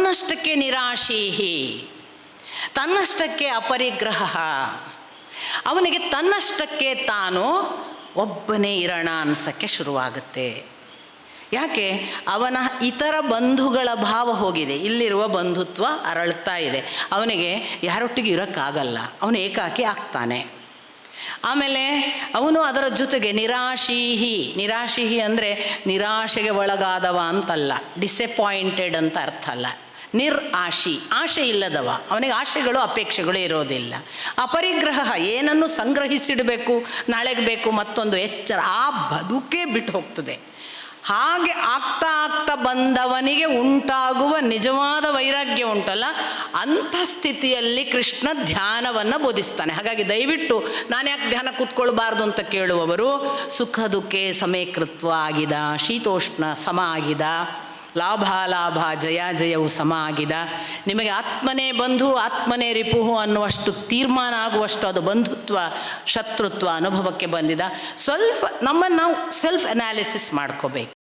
ತನ್ನಷ್ಟಕ್ಕೆ ನಿರಾಶೀಹಿ, ತನ್ನಷ್ಟಕ್ಕೆ ಅಪರಿಗ್ರಹ. ಅವನಿಗೆ ತನ್ನಷ್ಟಕ್ಕೆ ತಾನು ಒಬ್ಬನೇ ಇರೋಣ ಅನ್ಸೋಕ್ಕೆ ಶುರುವಾಗುತ್ತೆ. ಯಾಕೆ? ಅವನ ಇತರ ಬಂಧುಗಳ ಭಾವ ಹೋಗಿದೆ. ಇಲ್ಲಿರುವ ಬಂಧುತ್ವ ಅರಳ್ತಾ ಇದೆ. ಅವನಿಗೆ ಯಾರೊಟ್ಟಿಗೆ ಇರೋಕ್ಕಾಗಲ್ಲ. ಅವನು ಏಕಾಕಿ ಆಗ್ತಾನೆ. ಆಮೇಲೆ ಅವನು ಅದರ ಜೊತೆಗೆ ನಿರಾಶೀಹಿ. ನಿರಾಶೀಹಿ ಅಂದರೆ ನಿರಾಶೆಗೆ ಒಳಗಾದವ ಅಂತಲ್ಲ. ಡಿಸಪಾಯಿಂಟೆಡ್ ಅಂತ ಅರ್ಥ ಅಲ್ಲ. ನಿರ್ ಆಶಿ ಆಶೆ ಇಲ್ಲದವ. ಅವನಿಗೆ ಆಶೆಗಳು ಅಪೇಕ್ಷೆಗಳು ಇರೋದಿಲ್ಲ. ಅಪರಿಗ್ರಹ, ಏನನ್ನು ಸಂಗ್ರಹಿಸಿಡಬೇಕು, ನಾಳೆಗೆ ಬೇಕು ಮತ್ತೊಂದು ಎಚ್ಚರ, ಆ ಬದುಕೇ ಬಿಟ್ಟು ಹೋಗ್ತದೆ. ಹಾಗೆ ಆಗ್ತಾ ಆಗ್ತಾ ಬಂದವನಿಗೆ ಉಂಟಾಗುವ ನಿಜವಾದ ವೈರಾಗ್ಯ ಉಂಟಲ್ಲ, ಅಂಥ ಸ್ಥಿತಿಯಲ್ಲಿ ಕೃಷ್ಣ ಧ್ಯಾನವನ್ನು ಬೋಧಿಸ್ತಾನೆ. ಹಾಗಾಗಿ ದಯವಿಟ್ಟು ನಾನು ಯಾಕೆ ಧ್ಯಾನ ಕೂತ್ಕೊಳ್ಬಾರ್ದು ಅಂತ ಕೇಳುವವರು, ಸುಖ ದುಃಖೆ ಸಮೀಕೃತ್ವ ಆಗಿದ, ಶೀತೋಷ್ಣ ಸಮ ಆಗಿದ. ಲಾಭ ಲಾಭ, ಜಯ, ಜಯವು ಸಮ ಆಗಿದ ನಿಮಗೆ ಆತ್ಮನೇ ಬಂಧು, ಆತ್ಮನೇ ರಿಪುಹು ಅನ್ನುವಷ್ಟು ತೀರ್ಮಾನ ಆಗುವಷ್ಟು ಅದು ಬಂಧುತ್ವ, ಶತ್ರುತ್ವ ಅನುಭವಕ್ಕೆ ಬಂದಿದ. ಸ್ವಲ್ಪ ನಮ್ಮನ್ನು ನಾವು ಸೆಲ್ಫ್ ಅನಾಲಿಸಿಸ್ ಮಾಡ್ಕೋಬೇಕು.